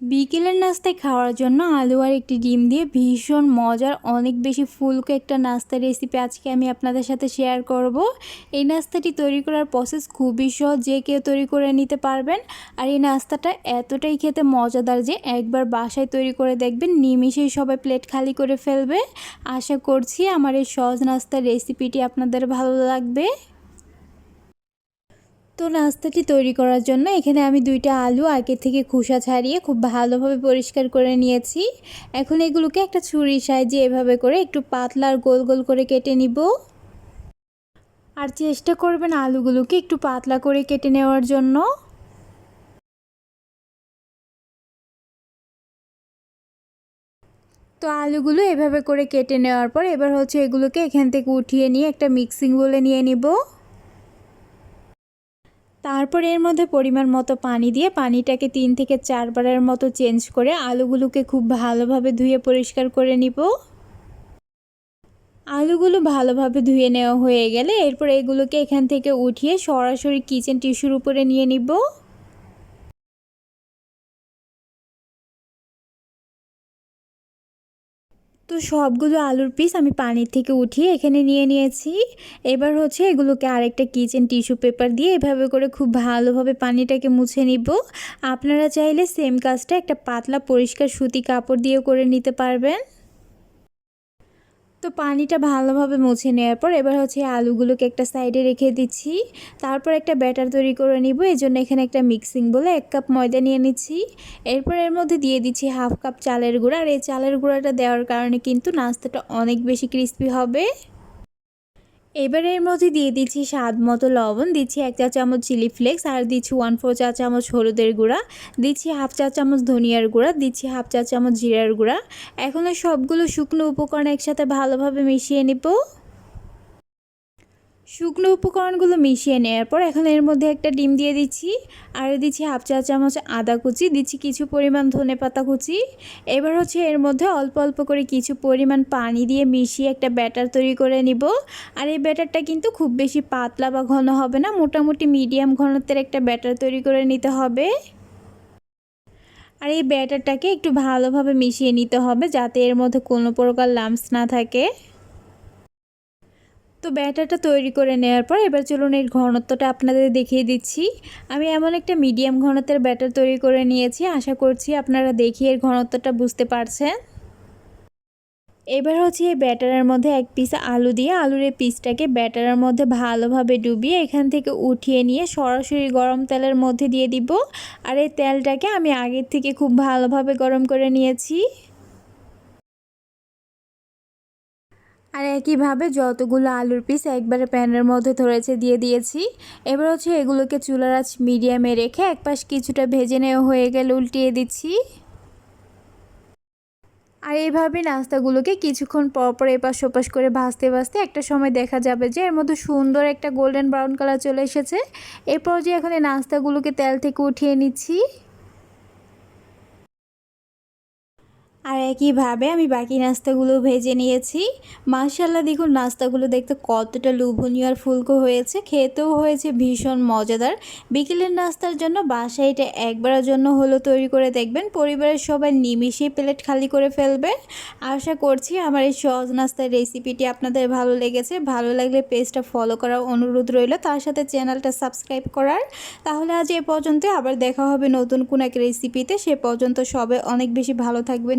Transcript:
বিকেলের নাস্তায় খাওয়ার জন্য আলু আর একটি ডিম দিয়ে ভীষণ মজার, অনেক বেশি ফুলকো একটা নাস্তার রেসিপি আজকে আমি আপনাদের সাথে শেয়ার করব। এই নাস্তাটি তৈরি করার প্রসেস খুবই সহজ, যে কেউ তৈরি করে নিতে পারবেন। আর এই নাস্তাটা এতটাই খেতে মজাদার যে একবার বাসায় তৈরি করে দেখবেন নিমিশেই সবাই প্লেট খালি করে ফেলবে। আশা করছি আমার এই সহজ নাস্তার রেসিপিটি আপনাদের ভালো লাগবে। তো নাস্তাটি তৈরি করার জন্য এখানে আমি দুইটা আলু আগে থেকে খোসা ছাড়িয়ে খুব ভালোভাবে পরিষ্কার করে নিয়েছি। এখন এগুলোকে একটা ছুরি সাহায্যে এভাবে করে একটু পাতলা আর গোল গোল করে কেটে নিব। আর চেষ্টা করবেন আলুগুলোকে একটু পাতলা করে কেটে নেওয়ার জন্য। তো আলুগুলো এভাবে করে কেটে নেওয়ার পর এবার হচ্ছে এগুলোকে এখান থেকে উঠিয়ে নিয়ে একটা মিক্সিং বলে নিয়ে নিব। তারপর এর মধ্যে পরিমাণ মতো পানি দিয়ে পানিটাকে তিন থেকে চারবারের মতো চেঞ্জ করে আলুগুলোকে খুব ভালোভাবে ধুয়ে পরিষ্কার করে নিব। আলুগুলো ভালোভাবে ধুয়ে নেওয়া হয়ে গেলে এরপর এগুলোকে এখান থেকে উঠিয়ে সরাসরি কিচেন টিস্যুর উপরে নিয়ে নিব। তো সবগুলো আলুর পিস আমি পানির থেকে উঠিয়ে এখানে নিয়ে নিয়েছি। এবার হচ্ছে এগুলোকে আরেকটা কিচেন টিস্যু পেপার দিয়ে এভাবে করে খুব ভালোভাবে পানিটাকে মুছে নিব। আপনারা চাইলে সেম কাজটা একটা পাতলা পরিষ্কার সুতি কাপড় দিয়ে করে নিতে পারবেন। তো পানিটা ভালোভাবে মুছে নেওয়ার পর এবার হচ্ছে আলুগুলোকে একটা সাইডে রেখে দিচ্ছি। তারপর একটা ব্যাটার তৈরি করে নিব এই জন্য এখানে একটা মিক্সিং বলে এক কাপ ময়দা নিয়ে নিচ্ছি। এরপর এর মধ্যে দিয়ে দিচ্ছি হাফ কাপ চালের গুঁড়া, আর এই চালের গুঁড়াটা দেওয়ার কারণে কিন্তু নাস্তাটা অনেক বেশি ক্রিস্পি হবে। এবার এর মধ্যে দিয়ে দিচ্ছি স্বাদ মতো লবণ, দিচ্ছি এক চা চামচ চিলি ফ্লেক্স আর দিচ্ছি ওয়ান ফোর চা চামচ হলুদের গুঁড়া, দিচ্ছি হাফ চা চামচ ধনিয়ার গুঁড়া, দিচ্ছি হাফ চা চামচ জিরার গুঁড়া। এখন সবগুলো শুকনো উপকরণ একসাথে ভালোভাবে মিশিয়ে নিব। শুকনো উপকরণগুলো মিশিয়ে নেওয়ার পর এখন এর মধ্যে একটা ডিম দিয়ে দিচ্ছি। আর দিচ্ছি হাফ চা চামচ আদা কুচি, দিচ্ছি কিছু পরিমাণ ধনে পাতা কুচি। এবার হচ্ছে এর মধ্যে অল্প অল্প করে কিছু পরিমাণ পানি দিয়ে মিশিয়ে একটা ব্যাটার তৈরি করে নিব। আর এই ব্যাটারটা কিন্তু খুব বেশি পাতলা বা ঘন হবে না, মোটামুটি মিডিয়াম ঘনত্বের একটা ব্যাটার তৈরি করে নিতে হবে। আর এই ব্যাটারটাকে একটু ভালোভাবে মিশিয়ে নিতে হবে যাতে এর মধ্যে কোনো প্রকার লাম্পস না থাকে। তো ব্যাটারটা তৈরি করে নেওয়ার পর এবার চলুন এর ঘনত্বটা আপনাদের দেখিয়ে দিচ্ছি। আমি এমন একটা মিডিয়াম ঘনত্বের ব্যাটার তৈরি করে নিয়েছি, আশা করছি আপনারা দেখি এর ঘনত্বটা বুঝতে পারছেন। এবার হচ্ছে এই ব্যাটারের মধ্যে এক পিস আলু দিয়ে আলুর এই পিসটাকে ব্যাটারের মধ্যে ভালোভাবে ডুবিয়ে এখান থেকে উঠিয়ে নিয়ে সরাসরি গরম তেলের মধ্যে দিয়ে দিব। আর এই তেলটাকে আমি আগের থেকে খুব ভালোভাবে গরম করে নিয়েছি। আর একইভাবে যতগুলো আলুর পিস একবারে প্যানের মধ্যে ধরেছে দিয়ে দিয়েছি। এবার হচ্ছে এগুলোকে চুলার আঁচ মিডিয়ামে রেখে এক পাশ কিছুটা ভেজে নেওয়া হয়ে গেলে উল্টিয়ে দিচ্ছি। আর এইভাবে নাস্তাগুলোকে কিছুক্ষণ পর পর এপাশ ওপাশ করে ভাজতে ভাজতে একটা সময় দেখা যাবে যে এর মধ্যে সুন্দর একটা গোল্ডেন ব্রাউন কালার চলে এসেছে। এরপর যে এখন এই নাস্তাগুলোকে তেল থেকে উঠিয়ে নিচ্ছি। আর একইভাবে আমি বাকি নাস্তাগুলো ভেজে নিয়েছি। মার্শাল্লাহ দেখুন নাস্তাগুলো দেখতে কতটা লুভনীয় আর ফুলকো হয়েছে। খেতেও হয়েছে ভীষণ মজাদার। বিকেলের নাস্তার জন্য বাসায় এটা একবারের জন্য হলো তৈরি করে দেখবেন। পরিবারের সবাই নিমিশেই প্লেট খালি করে ফেলবে। আশা করছি আমার এই সহজ নাস্তার রেসিপিটি আপনাদের ভালো লেগেছে। ভালো লাগলে পেজটা ফলো করার অনুরোধ রইল। তার সাথে চ্যানেলটা সাবস্ক্রাইব করার। তাহলে আজ এ পর্যন্ত আবার দেখা হবে নতুন কোন এক রেসিপিতে। সে পর্যন্ত সবাই অনেক বেশি ভালো থাকবেন